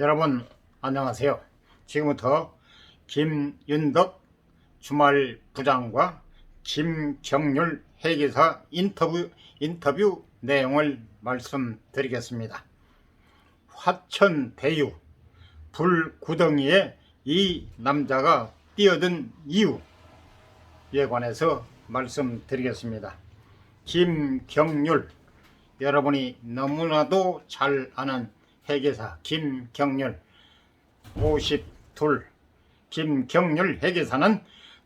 여러분 안녕하세요. 지금부터 김윤덕 주말 부장과 김경률 회계사 인터뷰 인터뷰 내용을 말씀드리겠습니다. 화천 대유 불구덩이에 이 남자가 뛰어든 이유에 관해서 말씀드리겠습니다. 김경률 여러분이 너무나도 잘 아는 회계사 김경률 52 김경률 회계사는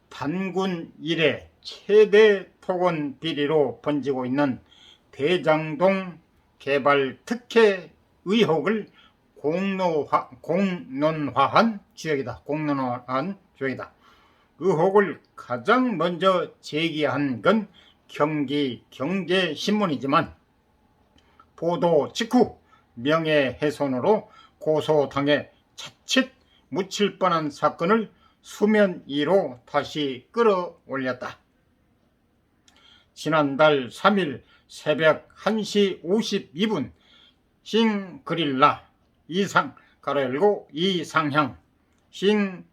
단군 이래 최대 토건 비리로 번지고 있는 대장동 개발 특혜 의혹을 공론화, 공론화한 지역이다. 공론화한 지역이다. 의혹을 가장 먼저 제기한 건 경기 경제신문이지만 보도 직후 명예훼손으로 고소당해 자칫 묻힐 뻔한 사건을 수면 위로 다시 끌어올렸다. 지난달 3일 새벽 1시 52분 싱그릴라 이상 가로 열고 이상향 싱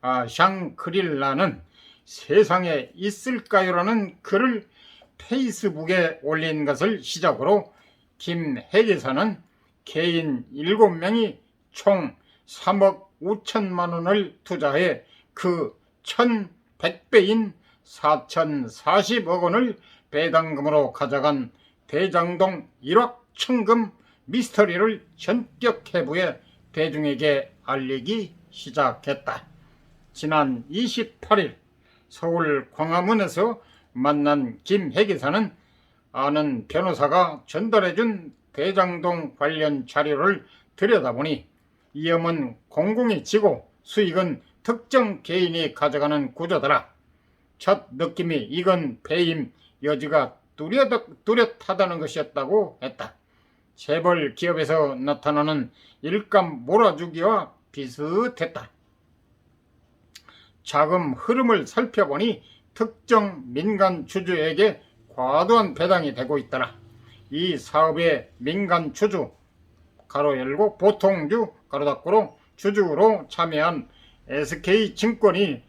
아, 샹그릴라는 세상에 있을까요라는 글을 페이스북에 올린 것을 시작으로 김 회계사는 개인 7명이 총 3억 5천만 원을 투자해 그 1100배인 4040억 원을 배당금으로 가져간 대장동 1억 천금 미스터리를 전격 해부해 대중에게 알리기 시작했다. 지난 28일 서울 광화문에서 만난 김 회계사는 아는 변호사가 전달해준 대장동 관련 자료를 들여다보니 위험은 공공이 지고 수익은 특정 개인이 가져가는 구조더라. 첫 느낌이 이건 배임 여지가 뚜렷, 뚜렷하다는 것이었다고 했다. 재벌 기업에서 나타나는 일감 몰아주기와 비슷했다. 자금 흐름을 살펴보니 특정 민간 주주에게 과도한 배당이 되고 있더라. 이 사업의 민간 주주 가로 열고 보통주 가로 닫고로 주주로 참여한 SK증권이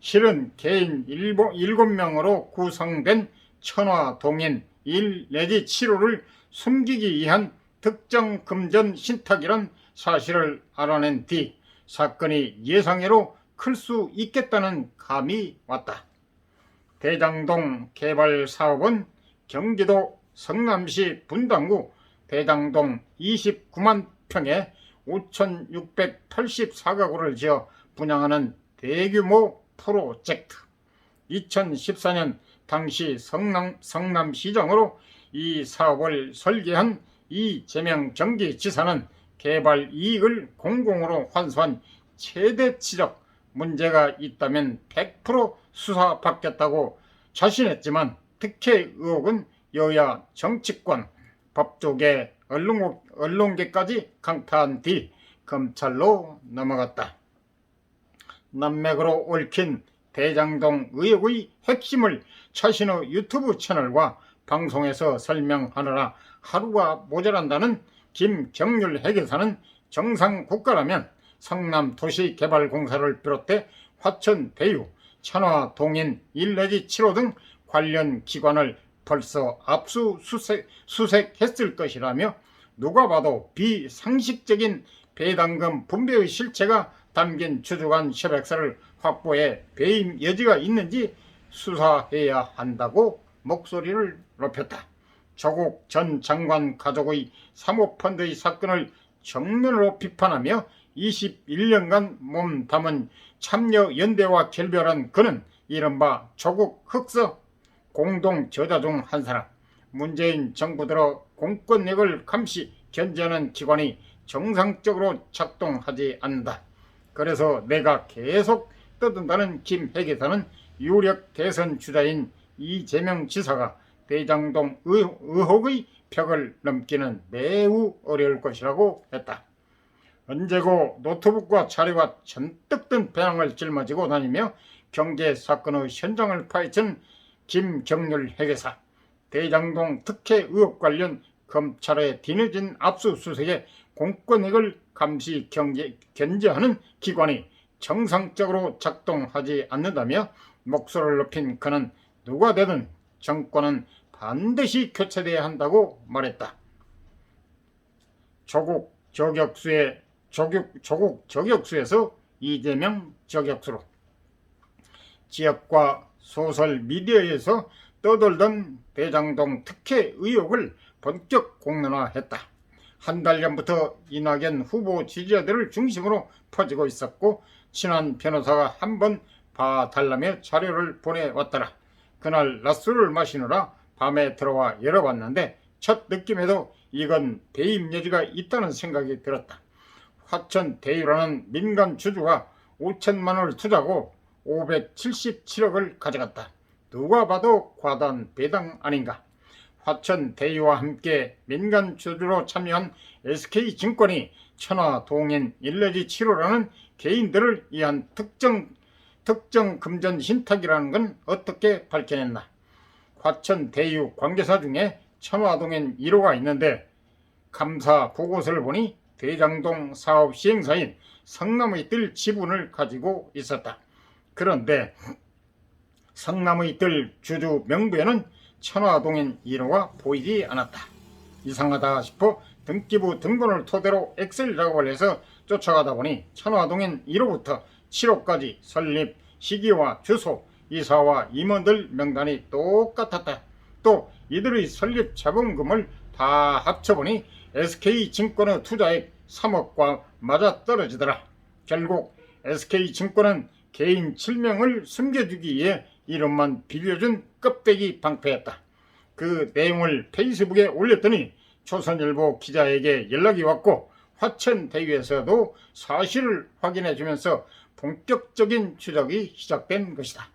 실은 개인 7명으로 구성된 천화동인 1 내지 7호를 숨기기 위한 특정 금전 신탁이란 사실을 알아낸 뒤 사건이 예상외로 클 수 있겠다는 감이 왔다. 대장동 개발 사업은 경기도 성남시 분당구 대장동 29만 평에 5,684가구를 지어 분양하는 대규모 프로젝트. 2014년 당시 성남, 성남시장으로 이 사업을 설계한 이재명 경기지사는 개발 이익을 공공으로 환수한 최대 치적 문제가 있다면 100% 수사받겠다고 자신했지만 특혜 의혹은 여야 정치권, 법조계, 언론, 언론계까지 강타한 뒤 검찰로 넘어갔다. 난맥으로 얽힌 대장동 의혹의 핵심을 자신의 유튜브 채널과 방송에서 설명하느라 하루가 모자란다는 김경률 회계사는 정상 국가라면 성남 도시개발공사를 비롯해 화천 대유, 천화 동인 1 내지 7호 등 관련 기관을 벌써 압수수색 수색했을 것이라며 누가 봐도 비상식적인 배당금 분배의 실체가 담긴 주주간 협약서를 확보해 배임 여지가 있는지 수사해야 한다고 목소리를 높였다. 조국 전 장관 가족의 사모펀드의 사건을 정면으로 비판하며 21년간 몸담은 참여연대와 결별한 그는 이른바 조국 흑서 공동 저자 중 한 사람. 문재인 정부 들어 공권력을 감시 견제하는 기관이 정상적으로 작동하지 않는다. 그래서 내가 계속 떠든다는 김 회계사는 유력 대선 주자인 이재명 지사가 대장동 의혹의 벽을 넘기는 매우 어려울 것이라고 했다. 언제고 노트북과 자료가 잔뜩 든 배낭을 짊어지고 다니며 경제 사건의 현장을 파헤친 김경률 회계사 대장동 특혜 의혹 관련 검찰의 뒤늦은 압수수색에 공권력을 감시 경제, 견제하는 기관이 정상적으로 작동하지 않는다며 목소리를 높인 그는 누가 되든 정권은 반드시 교체돼야 한다고 말했다. 조국 저격수의 조국, 조국 저격수에서 이재명 저격수로 지역과 소설 미디어에서 떠돌던 대장동 특혜 의혹을 본격 공론화했다. 한 달 전부터 이낙연 후보 지지자들을 중심으로 퍼지고 있었고 친한 변호사가 한 번 봐달라며 자료를 보내왔더라. 그날 낮술을 마시느라 밤에 들어와 열어봤는데 첫 느낌에도 이건 배임 여지가 있다는 생각이 들었다. 화천 대유라는 민간 주주가 5천만 원을 투자하고 577억을 가져갔다. 누가 봐도 과단 배당 아닌가. 화천 대유와 함께 민간 주주로 참여한 SK증권이 천하 동인 일레지 7호라는 개인들을 위한 특정 특정 금전 신탁이라는 건 어떻게 밝혀냈나? 화천 대유 관계사 중에 천화동인 1호가 있는데 감사 보고서를 보니 대장동 사업 시행사인 성남의 뜰 지분을 가지고 있었다. 그런데 성남의 뜰 주주 명부에는 천화동인 1호가 보이지 않았다. 이상하다 싶어 등기부 등본을 토대로 엑셀 작업을 해서 쫓아가다 보니 천화동인 1호부터 7호까지 설립 시기와 주소, 이사와 임원들 명단이 똑같았다. 또 이들의 설립 자본금을 다 합쳐보니 SK증권의 투자액 3억과 맞아 떨어지더라. 결국 SK증권은 개인 7명을 숨겨주기 위해 이름만 빌려준 껍데기 방패였다. 그 내용을 페이스북에 올렸더니 조선일보 기자에게 연락이 왔고 화천대유에서도 사실을 확인해 주면서 본격적인 추적이 시작된 것이다.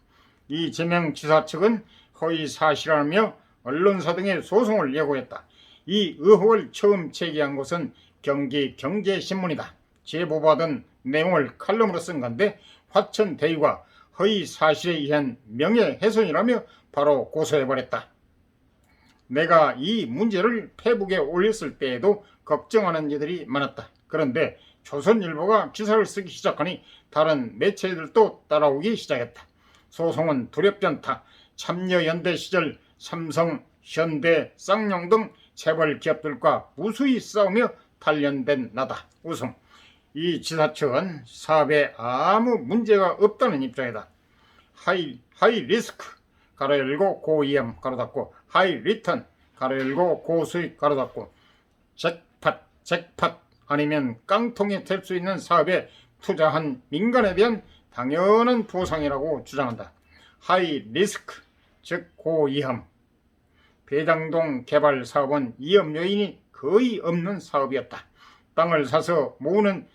이재명 지사 측은 허위 사실하며 언론사 등의 소송을 예고했다. 이 의혹을 처음 제기한 곳은 경기 경제신문이다. 제보받은 내용을 칼럼으로 쓴 건데 화천 대유가 허위 사실에 의한 명예훼손이라며 바로 고소해버렸다. 내가 이 문제를 페북에 올렸을 때에도 걱정하는 이들이 많았다. 그런데 조선일보가 기사를 쓰기 시작하니 다른 매체들도 따라오기 시작했다. 소송은 두렵전타, 참여연대 시절 삼성, 현대, 쌍용 등 재벌 기업들과 무수히 싸우며 단련된 나다. 우승. 이 지사 측은 사업에 아무 문제가 없다는 입장이다. 하이, 하이 리스크, 가로 열고 고위험, 가로 닫고, 하이 리턴, 가로 열고 고수익, 가로 닫고, 잭팟, 잭팟, 아니면 깡통이 될 수 있는 사업에 투자한 민간에 대한 당연한 보상이라고 주장한다. 하이 리스크, 즉 고위험. 배장동 개발 사업은 위험 요인이 거의 없는 사업이었다. 땅을 사서 모으는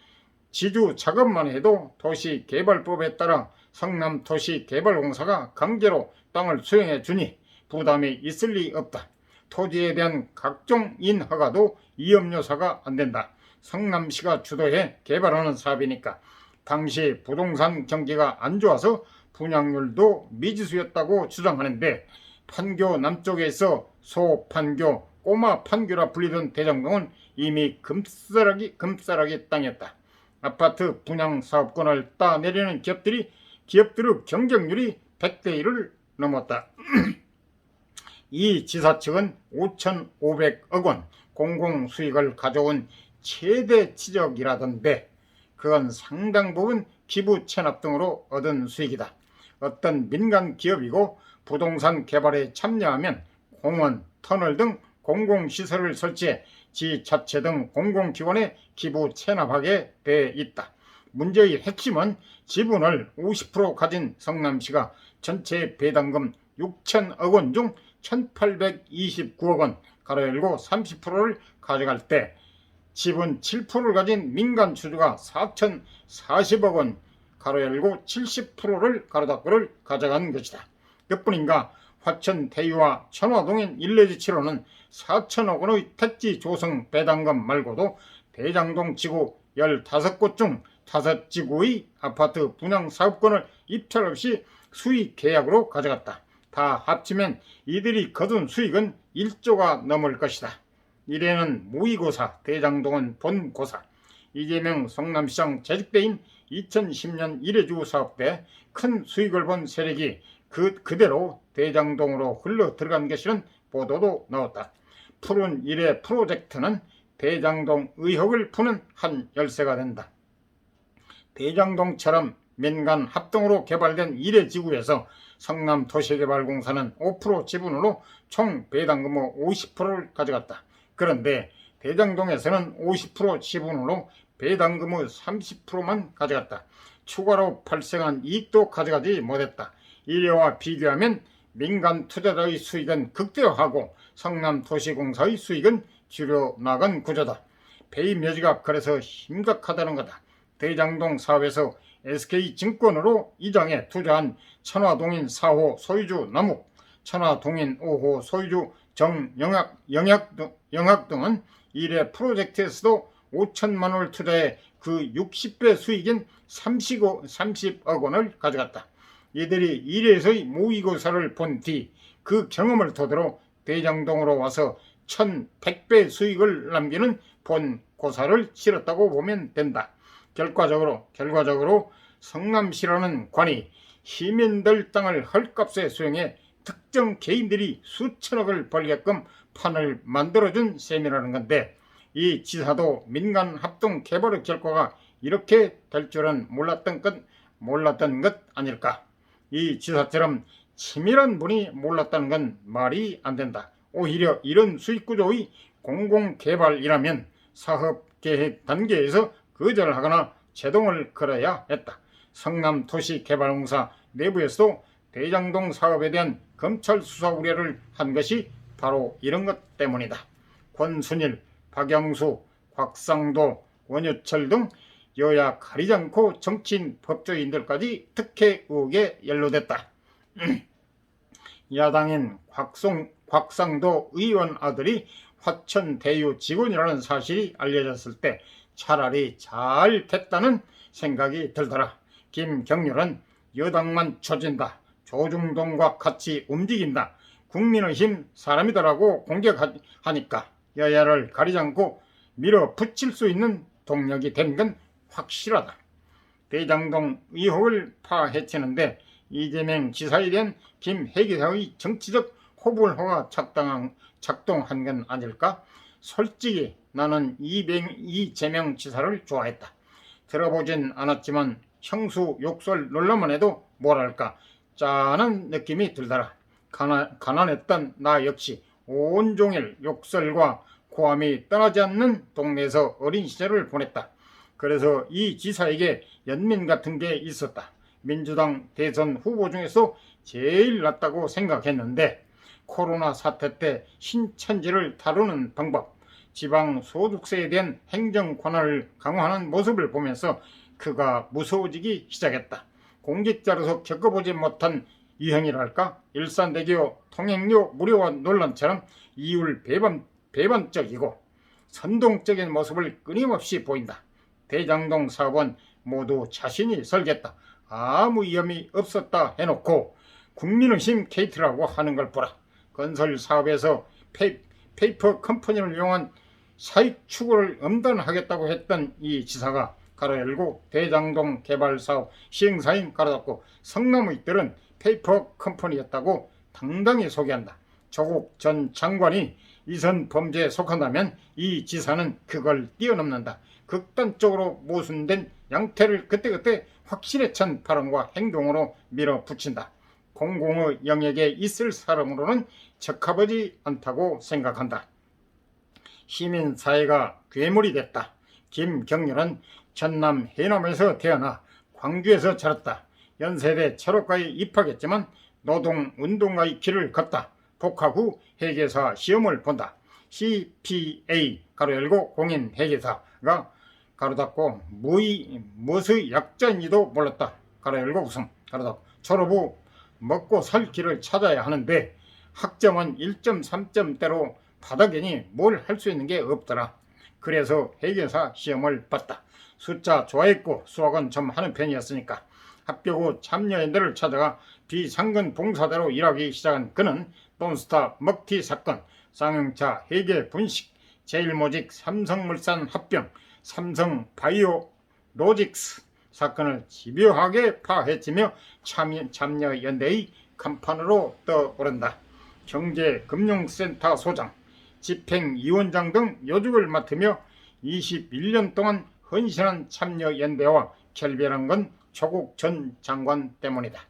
지주 작업만 해도 도시개발법에 따라 성남도시개발공사가 강제로 땅을 수용해 주니 부담이 있을 리 없다. 토지에 대한 각종 인허가도 위험요소가 안 된다. 성남시가 주도해 개발하는 사업이니까 당시 부동산 경기가 안 좋아서 분양률도 미지수였다고 주장하는데 판교 남쪽에서 소판교, 꼬마 판교라 불리던 대장동은 이미 금싸라기 금싸라기 땅이었다. 아파트 분양 사업권을 따내리는 기업들이 기업들의 경쟁률이 100대 1을 넘었다. 이 지사 측은 5,500억 원 공공 수익을 가져온 최대 지적이라던데 그건 상당 부분 기부 체납 등으로 얻은 수익이다. 어떤 민간 기업이고 부동산 개발에 참여하면 공원, 터널 등 공공시설을 설치해 지자체 등 공공기관에 기부 체납하게 돼 있다. 문제의 핵심은 지분을 50% 가진 성남시가 전체 배당금 6천억 원 중 1,829억 원 가로 열고 30%를 가져갈 때 지분 7%를 가진 민간 주주가 4,040억 원 가로 열고 70%를 가로 닫고를 가져간 것이다. 몇뿐인가 화천 대유와 천화동인 일레지 7호는 4천억 원의 택지 조성 배당금 말고도 대장동 지구 15곳 중 5지구의 아파트 분양 사업권을 입찰 없이 수익 계약으로 가져갔다. 다 합치면 이들이 거둔 수익은 1조가 넘을 것이다. 1회는 모의고사, 대장동은 본고사, 이재명 성남시장 재직대인 2010년 1회주 사업 때 큰 수익을 본 세력이 그, 그대로 대장동으로 흘러 들어간 것이라는 보도도 나왔다. 푸른 1회 프로젝트는 대장동 의혹을 푸는 한 열쇠가 된다. 대장동처럼 민간 합동으로 개발된 1회 지구에서 성남 도시개발공사는 5% 지분으로 총 배당금의 50%를 가져갔다. 그런데 대장동에서는 50% 지분으로 배당금의 30%만 가져갔다. 추가로 발생한 이익도 가져가지 못했다. 이래와 비교하면 민간 투자자의 수익은 극대화하고 성남 도시공사의 수익은 줄여 나간 구조다. 배임 여지가 그래서 심각하다는 거다. 대장동 사업에서 SK증권으로 이장에 투자한 천화동인 4호 소유주 남욱, 천화동인 5호 소유주 정영학 영학, 등- 영학 등은 1회 프로젝트에서도 5천만 원을 투자해 그 60배 수익인 30억, 30억 원을 가져갔다. 이들이 1회에서의 모의고사를 본 뒤 그 경험을 토대로 대장동으로 와서 1100배 수익을 남기는 본 고사를 치렀다고 보면 된다. 결과적으로 결과적으로 성남시라는 관이 시민들 땅을 헐값에 수용해 특정 개인들이 수천억을 벌게끔 판을 만들어준 셈이라는 건데 이 지사도 민간 합동 개발의 결과가 이렇게 될 줄은 몰랐던 것 몰랐던 것 아닐까? 이 지사처럼 치밀한 분이 몰랐다는 건 말이 안 된다. 오히려 이런 수익 구조의 공공 개발이라면 사업 계획 단계에서 거절하거나 제동을 걸어야 했다. 성남 도시개발공사 내부에서도 대장동 사업에 대한 검찰 수사 우려를 한 것이 바로 이런 것 때문이다. 권순일, 박영수, 곽상도, 원유철 등 여야 가리지 않고 정치인 법조인들까지 특혜 의혹에 연루됐다. 야당인 곽송, 곽상도 의원 아들이 화천대유 직원이라는 사실이 알려졌을 때 차라리 잘 됐다는 생각이 들더라. 김경률은 여당만 처진다. 조중동과 같이 움직인다. 국민의힘 사람이더라고 공격하니까 여야를 가리지 않고 밀어붙일 수 있는 동력이 된건 확실하다. 대장동 의혹을 파헤치는데 이재명 지사에 대한 김혜기사의 정치적 호불호가 작당한, 작동한 건 아닐까? 솔직히 나는 이병, 이재명 지사를 좋아했다. 들어보진 않았지만 형수 욕설 논란만 해도 뭐랄까 짠한 느낌이 들더라. 가난, 가난했던 나 역시 온종일 욕설과 고함이 떠나지 않는 동네에서 어린 시절을 보냈다. 그래서 이 지사에게 연민 같은 게 있었다. 민주당 대선 후보 중에서 제일 낫다고 생각했는데 코로나 사태 때 신천지를 다루는 방법, 지방 소득세에 대한 행정 권한을 강화하는 모습을 보면서 그가 무서워지기 시작했다. 공직자로서 겪어보지 못한 유행이랄까? 일산대교 통행료 무료화 논란처럼 이율 배반, 배반적이고 선동적인 모습을 끊임없이 보인다. 대장동 사업은 모두 자신이 설겠다. 아무 위험이 없었다 해놓고 국민의힘 케이트라고 하는 걸 보라. 건설 사업에서 페이, 페이퍼 컴퍼니를 이용한 사익 추구를 엄단하겠다고 했던 이 지사가 가로 열고 대장동 개발 사업 시행사인 가로 닫고 성남의 들은 페이퍼 컴퍼니였다고 당당히 소개한다. 조국 전 장관이 이선 범죄에 속한다면 이 지사는 그걸 뛰어넘는다. 극단적으로 모순된 양태를 그때그때 확실에 찬 발언과 행동으로 밀어붙인다. 공공의 영역에 있을 사람으로는 적합하지 않다고 생각한다. 시민사회가 괴물이 됐다. 김경렬은 전남 해남에서 태어나 광주에서 자랐다. 연세대 철학과에 입학했지만 노동운동가의 길을 걷다. 복학 후 회계사 시험을 본다. CPA 가로 열고 공인 회계사가 가로 닫고 무의 무의 약자인지도 몰랐다. 가로 열고 웃음 가로 닫고 졸업 후 먹고 살 길을 찾아야 하는데 학점은 1.3점대로 바닥이니 뭘 할 수 있는 게 없더라. 그래서 회계사 시험을 봤다. 숫자 좋아했고 수학은 좀 하는 편이었으니까 합격 후 참여연대를 찾아가 비상근 봉사대로 일하기 시작한 그는 돈스타 먹튀 사건, 쌍용차 회계 분식, 제일모직 삼성물산 합병, 삼성 바이오 로직스 사건을 집요하게 파헤치며 참여, 참여 연대의 간판으로 떠오른다. 경제금융센터 소장, 집행위원장 등 요직을 맡으며 21년 동안 헌신한 참여연대와 결별한 건 조국 전 장관 때문이다.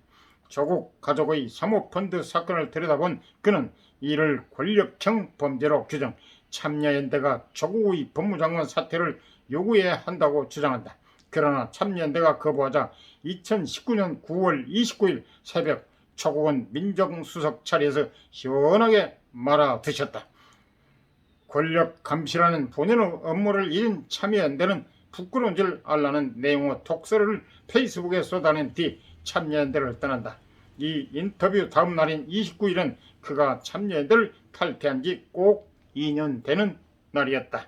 조국 가족의 사모펀드 사건을 들여다본 그는 이를 권력형 범죄로 규정, 참여연대가 조국의 법무장관 사퇴를 요구해야 한다고 주장한다. 그러나 참여연대가 거부하자 2019년 9월 29일 새벽 조국은 민정수석 자리에서 시원하게 말아드셨다. 권력 감시라는 본연의 업무를 잃은 참여연대는 부끄러운 줄 알라는 내용의 독서를 페이스북에 쏟아낸 뒤 참여연대를 떠난다. 이 인터뷰 다음 날인 29일은 그가 참여연대를 탈퇴한 지 꼭 2년 되는 날이었다.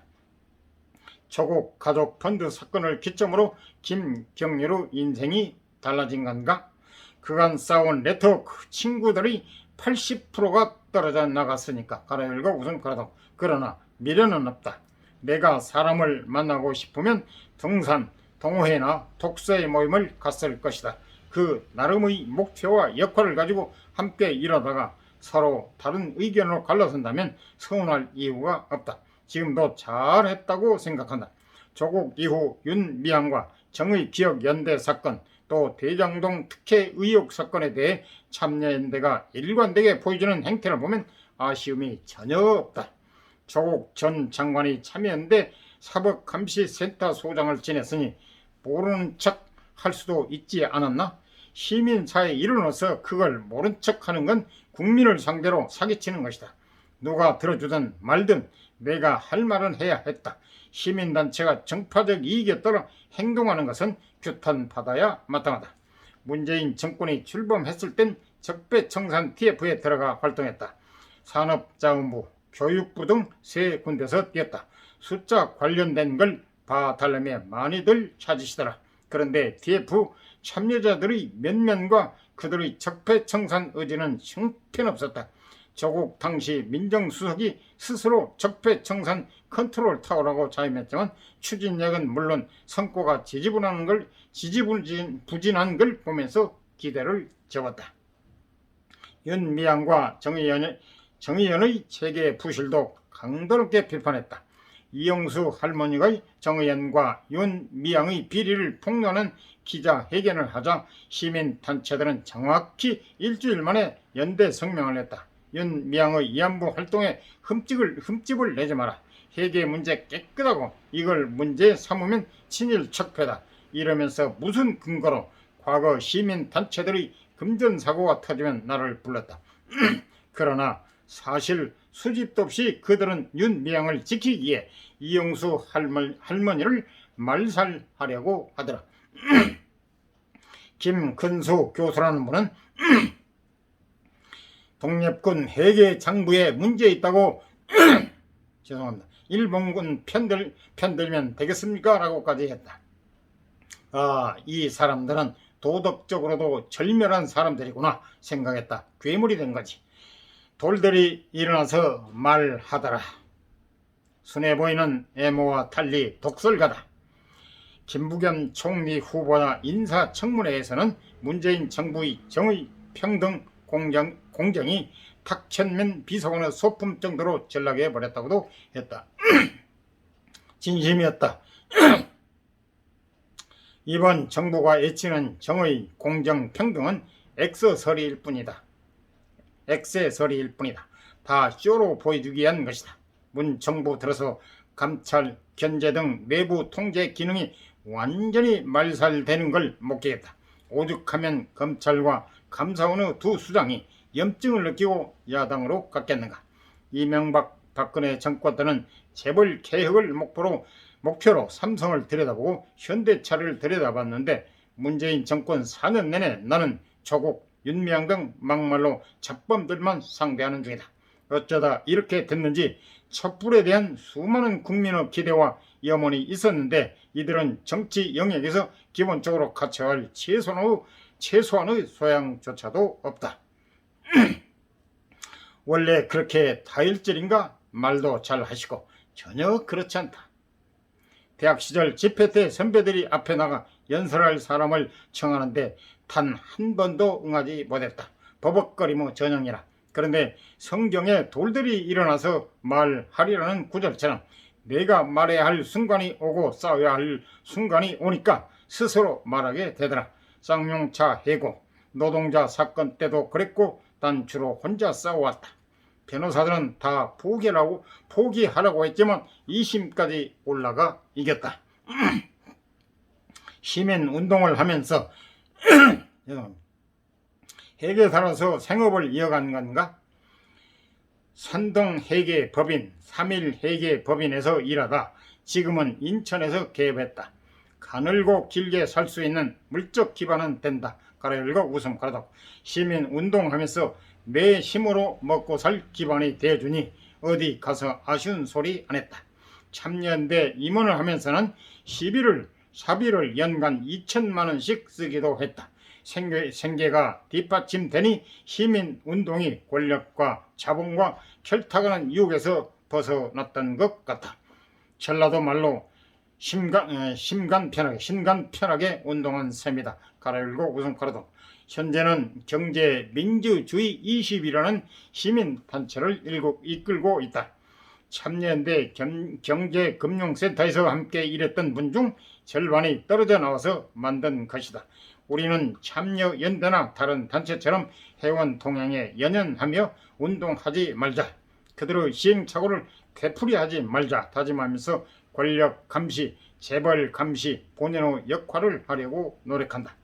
조국 가족 펀드 사건을 기점으로 김경렬의 인생이 달라진 건가? 그간 싸운 네트워크 친구들이 80%가 떨어져 나갔으니까 가로 열고 우선 그래도 그러나 미련은 없다. 내가 사람을 만나고 싶으면 등산, 동호회나 독서의 모임을 갔을 것이다. 그 나름의 목표와 역할을 가지고 함께 일하다가 서로 다른 의견으로 갈라선다면 서운할 이유가 없다. 지금도 잘했다고 생각한다. 조국 이후 윤미향과 정의 기억 연대 사건 또 대장동 특혜 의혹 사건에 대해 참여연대가 일관되게 보여주는 행태를 보면 아쉬움이 전혀 없다. 조국 전 장관이 참여연대 사법감시센터 소장을 지냈으니 모르는 척 할 수도 있지 않았나? 시민사회 일원으로서 그걸 모른 척 하는 건 국민을 상대로 사기치는 것이다. 누가 들어주든 말든 내가 할 말은 해야 했다. 시민단체가 정파적 이익에 따라 행동하는 것은 규탄받아야 마땅하다. 문재인 정권이 출범했을 땐 적배청산 TF에 들어가 활동했다. 산업자원부, 교육부 등 세 군데서 뛰었다. 숫자 관련된 걸 봐달라며 많이들 찾으시더라. 그런데 TF 참여자들의 면면과 그들의 적폐청산 의지는 형편없었다. 조국 당시 민정수석이 스스로 적폐청산 컨트롤 타워라고 자임했지만 추진력은 물론 성과가 지지분한 걸 지지부진한 걸 보면서 기대를 접었다. 윤미향과 정의연의, 정의연의 체계 부실도 강도롭게 비판했다. 이영수 할머니가 정의연과 윤미향의 비리를 폭로하는 기자회견을 하자 시민단체들은 정확히 일주일 만에 연대 성명을 냈다. 윤미향의 위안부 활동에 흠집을, 흠집을 내지 마라. 회계 문제 깨끗하고 이걸 문제 삼으면 친일 척패다. 이러면서 무슨 근거로 과거 시민단체들의 금전사고가 터지면 나를 불렀다. 그러나 사실 수집도 없이 그들은 윤미향을 지키기 위해 이영수 할머, 할머니를 말살하려고 하더라. 김근수 교수라는 분은 독립군 회계 장부에 문제 있다고 죄송합니다. 일본군 편들, 편들면 되겠습니까? 라고까지 했다. 아, 이 사람들은 도덕적으로도 절멸한 사람들이구나 생각했다. 괴물이 된 거지. 돌들이 일어나서 말하더라. 순해 보이는 애모와 달리 독설가다. 김부겸 총리 후보나 인사청문회에서는 문재인 정부의 정의 평등 공정, 공정이 탁천면 비서관의 소품 정도로 전락해 버렸다고도 했다. 진심이었다. 이번 정부가 외치는 정의, 공정, 평등은 엑스서리일 뿐이다. 엑세서리일 뿐이다. 다 쇼로 보여주기 위한 것이다. 문 정부 들어서 감찰, 견제 등 내부 통제 기능이 완전히 말살되는 걸 목격했다. 오죽하면 검찰과 감사원의 두 수장이 염증을 느끼고 야당으로 갔겠는가. 이명박 박근혜 정권들은 재벌 개혁을 목표로 목표로 삼성을 들여다보고 현대차를 들여다봤는데 문재인 정권 4년 내내 나는 조국, 윤미향 등 막말로 잡범들만 상대하는 중이다. 어쩌다 이렇게 됐는지 촛불에 대한 수많은 국민의 기대와 염원이 있었는데 이들은 정치 영역에서 기본적으로 갖춰야 할 최소한의, 최소한의 소양조차도 없다. 원래 그렇게 다혈질인가 말도 잘 하시고 전혀 그렇지 않다. 대학 시절 집회 때 선배들이 앞에 나가 연설할 사람을 청하는데 단 한 번도 응하지 못했다. 버벅거리며 전형이라. 그런데 성경에 돌들이 일어나서 말하리라는 구절처럼 내가 말해야 할 순간이 오고 싸워야 할 순간이 오니까 스스로 말하게 되더라. 쌍용차 해고, 노동자 사건 때도 그랬고 난 주로 혼자 싸워왔다. 변호사들은 다 포기하라고 포기하라고 했지만 2심까지 올라가 이겼다. 시민 운동을 하면서 죄송합니다. 해계 살아서 생업을 이어간 건가? 산동 해계 법인, 3일 해계 법인에서 일하다 지금은 인천에서 개업했다. 가늘고 길게 살 수 있는 물적 기반은 된다. 가로열고 웃음 가로닫고 시민 운동하면서 내 힘으로 먹고 살 기반이 되어주니 어디 가서 아쉬운 소리 안 했다. 참여연대 임원을 하면서는 시비를 사비를 연간 2천만 원씩 쓰기도 했다. 생계, 생계가 뒷받침되니 시민 운동이 권력과 자본과 결탁하는 유혹에서 벗어났던 것 같다. 전라도 말로 심간, 에, 심간 편하게, 신간 편하게 운동한 셈이다. 웃음 가로도. 현재는 경제 민주주의 20이라는 시민 단체를 일고, 이끌고 있다. 참여연대 경제금융센터에서 함께 일했던 분 중 절반이 떨어져 나와서 만든 것이다. 우리는 참여연대나 다른 단체처럼 회원 동향에 연연하며 운동하지 말자. 그들의 시행착오를 되풀이하지 말자 다짐하면서 권력 감시, 재벌 감시, 본연의 역할을 하려고 노력한다.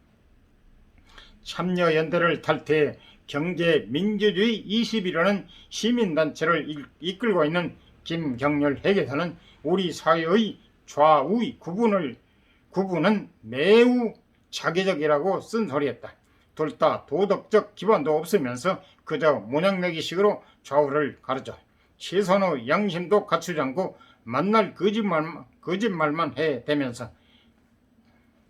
참여연대를 탈퇴해 경제 민주주의 20이라는 시민단체를 이- 이끌고 있는 김경렬 회계사는 우리 사회의 좌우의 구분을 구분은 매우 자기적이라고 쓴소리했다. 둘 다 도덕적 기반도 없으면서 그저 모양내기식으로 좌우를 가르쳐 최선의 양심도 갖추지 않고 만날 거짓말, 거짓말만 해 대면서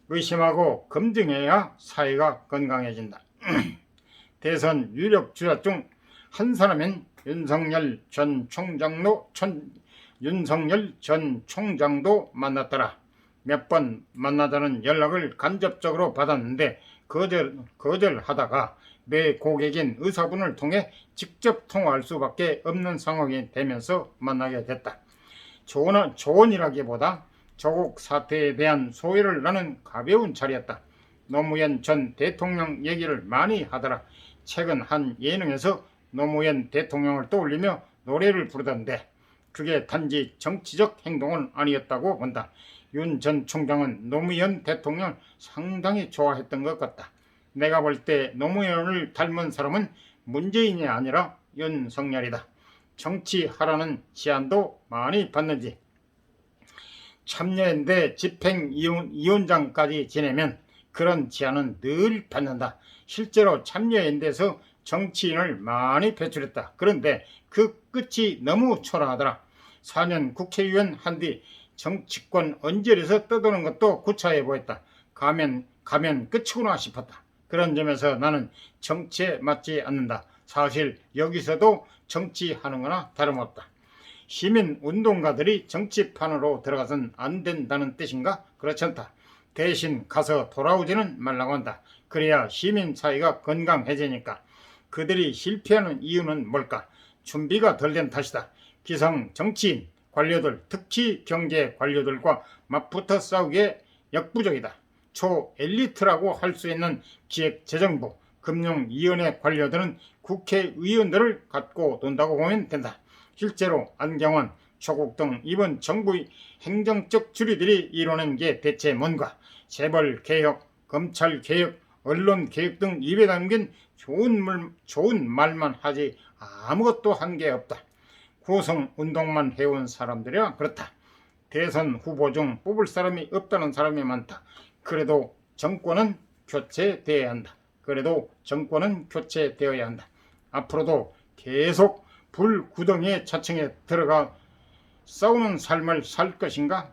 의심하고 검증해야 사회가 건강해진다. 대선 유력 주자 중 한 사람인 윤석열 전 총장도 천, 윤석열 전 총장도 만났더라. 몇 번 만나자는 연락을 간접적으로 받았는데 거절, 거절하다가 내 고객인 의사분을 통해 직접 통화할 수밖에 없는 상황이 되면서 만나게 됐다. 조언, 조언이라기보다 조국 사태에 대한 소외를 나는 가벼운 자리였다. 노무현 전 대통령 얘기를 많이 하더라. 최근 한 예능에서 노무현 대통령을 떠올리며 노래를 부르던데 그게 단지 정치적 행동은 아니었다고 본다. 윤 전 총장은 노무현 대통령을 상당히 좋아했던 것 같다. 내가 볼 때 노무현을 닮은 사람은 문재인이 아니라 윤석열이다. 정치하라는 제안도 많이 받는지 참여연대 집행위원장까지 지내면 그런 제안은 늘 받는다. 실제로 참여연대에서 정치인을 많이 배출했다. 그런데 그 끝이 너무 초라하더라. 4년 국회의원 한 뒤 정치권 언저리에서 떠도는 것도 구차해 보였다. 가면 가면 끝이구나 싶었다. 그런 점에서 나는 정치에 맞지 않는다. 사실 여기서도 정치하는 거나 다름없다. 시민 운동가들이 정치판으로 들어가선 안 된다는 뜻인가? 그렇지 않다. 대신 가서 돌아오지는 말라고 한다. 그래야 시민 사회가 건강해지니까. 그들이 실패하는 이유는 뭘까? 준비가 덜 된 탓이다. 기성 정치인, 관료들, 특히 경제 관료들과 맞붙어 싸우기에 역부족이다. 초 엘리트라고 할 수 있는 기획재정부, 금융위원회 관료들은 국회의원들을 갖고 논다고 보면 된다. 실제로 안경원, 조국 등 이번 정부의 행정적 주리들이 이뤄낸 게 대체 뭔가? 재벌 개혁, 검찰 개혁, 언론 개혁 등 입에 담긴 좋은, 물, 좋은 말만 하지 아무것도 한 게 없다. 구성 운동만 해온 사람들이라 그렇다. 대선 후보 중 뽑을 사람이 없다는 사람이 많다. 그래도 정권은 교체돼야 한다. 그래도 정권은 교체되어야 한다. 앞으로도 계속 불구덩이의 차층에 들어가 싸우는 삶을 살 것인가?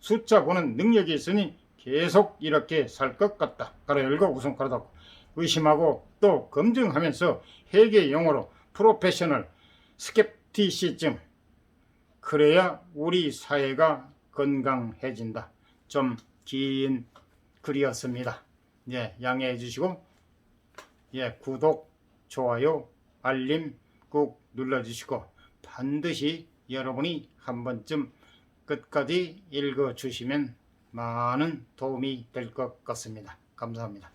숫자 보는 능력이 있으니 계속 이렇게 살 것 같다. 가로 열고 웃음 가로 닫고 의심하고 또 검증하면서 회계 용어로 프로페셔널 스캡티시즘 그래야 우리 사회가 건강해진다. 좀 긴 글이었습니다. 예, 양해해 주시고 예, 구독, 좋아요, 알림 꾹 눌러 주시고 반드시 여러분이 한 번쯤 끝까지 읽어 주시면 많은 도움이 될 것 같습니다. 감사합니다.